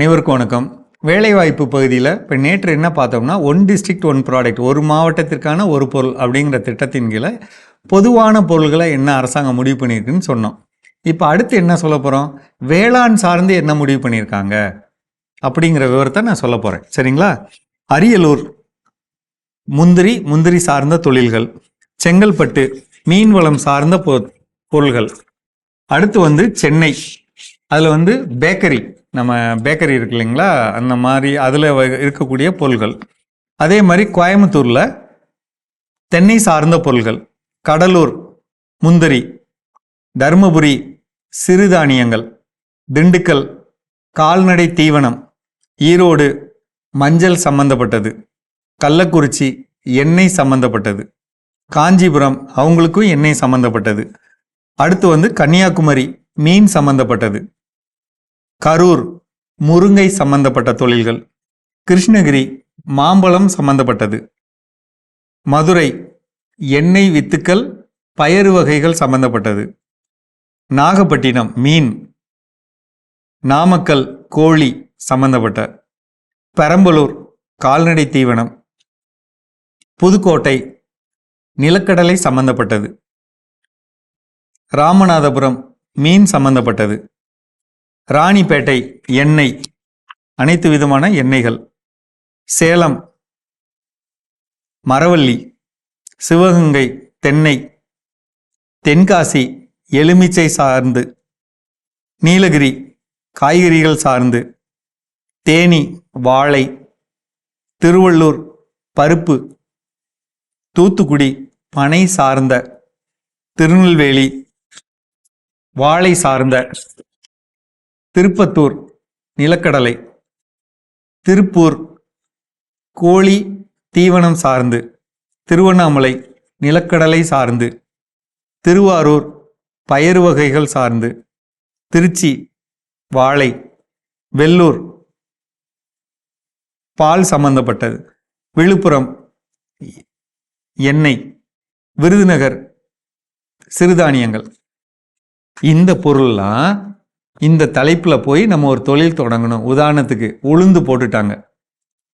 அனைவருக்கும் வணக்கம். வேலைவாய்ப்பு பகுதியில் இப்போ நேற்று என்ன பார்த்தோம்னா ஒன் டிஸ்ட்ரிக்ட் ஒன் ப்ராடக்ட் ஒரு மாவட்டத்திற்கான ஒரு பொருள் அப்படிங்கிற திட்டத்தின் கீழே பொதுவான பொருள்களை என்ன அரசாங்கம் முடிவு பண்ணியிருக்குன்னு சொன்னோம். இப்போ அடுத்து என்ன சொல்ல போகிறோம் வேளாண் சார்ந்து என்ன முடிவு பண்ணியிருக்காங்க? அப்படிங்கிற விவரத்தை நான் சொல்ல போகிறேன் சரிங்களா? அரியலூர் முந்திரி முந்திரி சார்ந்த தொழில்கள். செங்கல்பட்டு மீன் வளம் சார்ந்த பொ பொருள்கள். அடுத்து வந்து சென்னை. அதில் வந்து பேக்கரி. நம்ம பேக்கரி இருக்கு இல்லைங்களா? அந்த மாதிரி அதில் இருக்கக்கூடிய பொருள்கள். அதே மாதிரி கோயம்புத்தூரில் தென்னை சார்ந்த பொருள்கள். கடலூர் முந்திரி தருமபுரி சிறுதானியங்கள் திண்டுக்கல் கால்நடை தீவனம் ஈரோடு மஞ்சள் சம்பந்தப்பட்டது கள்ளக்குறிச்சி எண்ணெய் சம்பந்தப்பட்டது காஞ்சிபுரம் அவங்களுக்கும் எண்ணெய் சம்பந்தப்பட்டது. அடுத்து வந்து கன்னியாகுமரி மீன் சம்பந்தப்பட்டது. கரூர் முருங்கை சம்பந்தப்பட்ட தொழில்கள். கிருஷ்ணகிரி மாம்பழம் சம்பந்தப்பட்டது. மதுரை எண்ணெய் வித்துக்கள் பயறு வகைகள் சம்பந்தப்பட்டது. நாகப்பட்டினம் மீன். நாமக்கல் கோழி சம்பந்தப்பட்ட. பெரம்பலூர் கால்நடை தீவனம். புதுக்கோட்டை நிலக்கடலை சம்பந்தப்பட்டது. ராமநாதபுரம் மீன் சம்பந்தப்பட்டது. ராணிப்பேட்டை எண்ணெய். அனைத்து விதமான எண்ணெய்கள். சேலம். மரவள்ளி. சிவகங்கை. தென்னை. தென்காசி. எலுமிச்சை சார்ந்து. நீலகிரி. காய்கறிகள் சார்ந்து. தேனி. வாழை. திருவள்ளூர். பருப்பு. தூத்துக்குடி. பனை சார்ந்த. திருநெல்வேலி. வாழை சார்ந்த. திருப்பத்தூர் நிலக்கடலை திருப்பூர் கோழி தீவனம் சார்ந்து திருவண்ணாமலை நிலக்கடலை சார்ந்து திருவாரூர் பயறு வகைகள் சார்ந்து திருச்சி வாழை வெள்ளூர் பால் சம்பந்தப்பட்டது. விழுப்புரம் எண்ணெய் விருதுநகர் சிறுதானியங்கள். இந்த பொருள்லாம் இந்த தலைப்பில் போய் நம்ம ஒரு தொழில் தொடங்கணும். உதாரணத்துக்கு உளுந்து போட்டுட்டாங்க.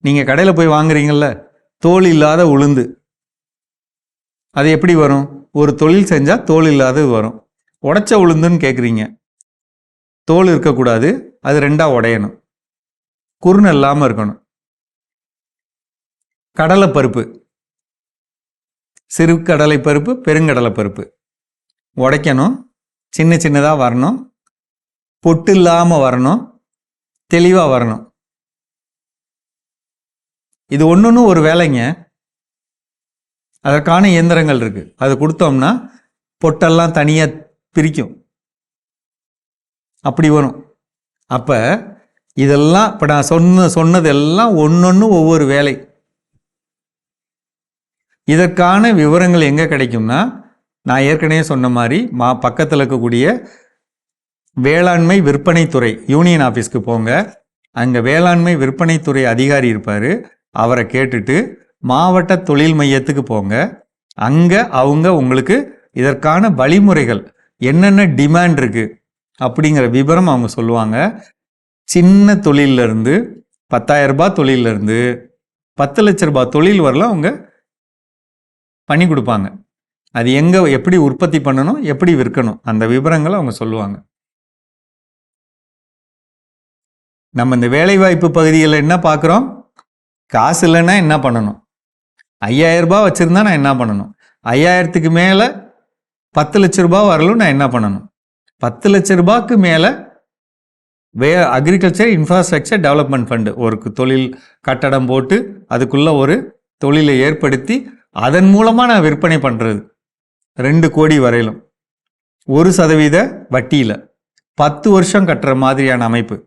நீங்கள் கடையில் போய் வாங்குறீங்கள்ல தோல் இல்லாத உளுந்து. அது எப்படி வரும்? ஒரு தொழில் செஞ்சால் தோல் இல்லாதது வரும். உடைச்ச உளுந்துன்னு கேட்குறீங்க தோல் இருக்கக்கூடாது அது ரெண்டாக உடையணும். குறுன் இல்லாமல் இருக்கணும். கடலைப்பருப்பு. சிறு கடலை பருப்பு பெருங்கடலை பருப்பு உடைக்கணும். சின்ன சின்னதாக வரணும். பொட்டு இல்லாமல் வரணும் தெளிவாக வரணும். இது ஒன்று ஒரு வேலைங்க. அதற்கான இயந்திரங்கள் இருக்குது அது கொடுத்தோம்னா பொட்டெல்லாம் தனியாக பிரிக்கும். அப்படி வரும். அப்போ இதெல்லாம் இப்போ நான் சொன்ன சொன்னதெல்லாம் ஒன்றொன்று ஒவ்வொரு வேலை. இதற்கான விவரங்கள் எங்கே கிடைக்கும்னா நான் ஏற்கனவே சொன்ன மாதிரி மா பக்கத்தில் இருக்கக்கூடிய வேளாண்மை விற்பனைத்துறை யூனியன் ஆஃபீஸ்க்கு போங்க. அங்கே வேளாண்மை விற்பனைத்துறை அதிகாரி இருப்பார். அவரை கேட்டுட்டு மாவட்ட தொழில் மையத்துக்கு போங்க. அங்கே அவங்க உங்களுக்கு இதற்கான வழிமுறைகள் என்னென்ன டிமாண்ட் இருக்குது அப்படிங்கிற விவரம் அவங்க சொல்லுவாங்க. சின்ன தொழிலிருந்து பத்தாயிரம் ரூபாய் தொழிலிருந்து பத்து லட்ச ரூபாய் தொழில் வரலாம் அவங்க பண்ணி கொடுப்பாங்க. அது எங்கே எப்படி உற்பத்தி பண்ணணும் எப்படி விற்கணும் அந்த விவரங்களை அவங்க சொல்லுவாங்க. நம்ம இந்த வேலைவாய்ப்பு பகுதியில் என்ன பார்க்குறோம் காசு இல்லைன்னா என்ன பண்ணணும்? ஐயாயிரம் வச்சுருந்தா நான் என்ன பண்ணணும்? ஐயாயிரத்துக்கு மேலே பத்து லட்ச ரூபா வரலும் நான் என்ன பண்ணணும்? பத்து லட்ச ரூபாய்க்கு மேலே வே அக்ரிகல்ச்சர் இன்ஃப்ராஸ்ட்ரக்சர் டெவலப்மெண்ட் ஃபண்டு ஒரு தொழில் கட்டடம் போட்டு அதுக்குள்ளே ஒரு தொழிலை ஏற்படுத்தி அதன் மூலமாக நான் விற்பனை பண்ணுறது ரெண்டு கோடி வரையிலும். ஒரு சதவீத வட்டியில். பத்து வருஷம் கட்டுற மாதிரியான அமைப்பு.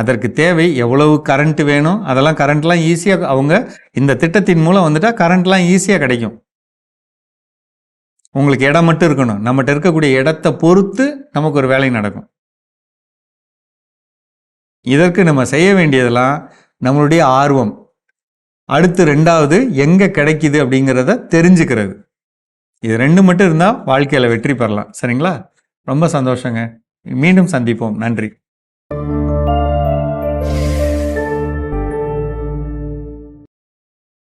அதற்கு தேவை எவ்வளவு கரண்ட் வேணும்? அதெல்லாம் கரண்ட்லாம் ஈஸியாக அவங்க இந்த திட்டத்தின் மூலம் வந்துட்டால் கரண்ட்லாம் ஈஸியாக கிடைக்கும். உங்களுக்கு இடம் மட்டும் இருக்கணும். நம்மகிட்ட இருக்கக்கூடிய இடத்தை பொறுத்து நமக்கு ஒரு வேலை நடக்கும். இதற்கு நம்ம செய்ய வேண்டியதெல்லாம் நம்மளுடைய ஆர்வம். அடுத்து ரெண்டாவது எங்கே கிடைக்குது அப்படிங்கிறத தெரிஞ்சுக்கிறது. இது ரெண்டு மட்டும் இருந்தால் வாழ்க்கையில் வெற்றி பெறலாம். சரிங்களா? ரொம்ப சந்தோஷங்க. மீண்டும் சந்திப்போம். நன்றி நன்றி.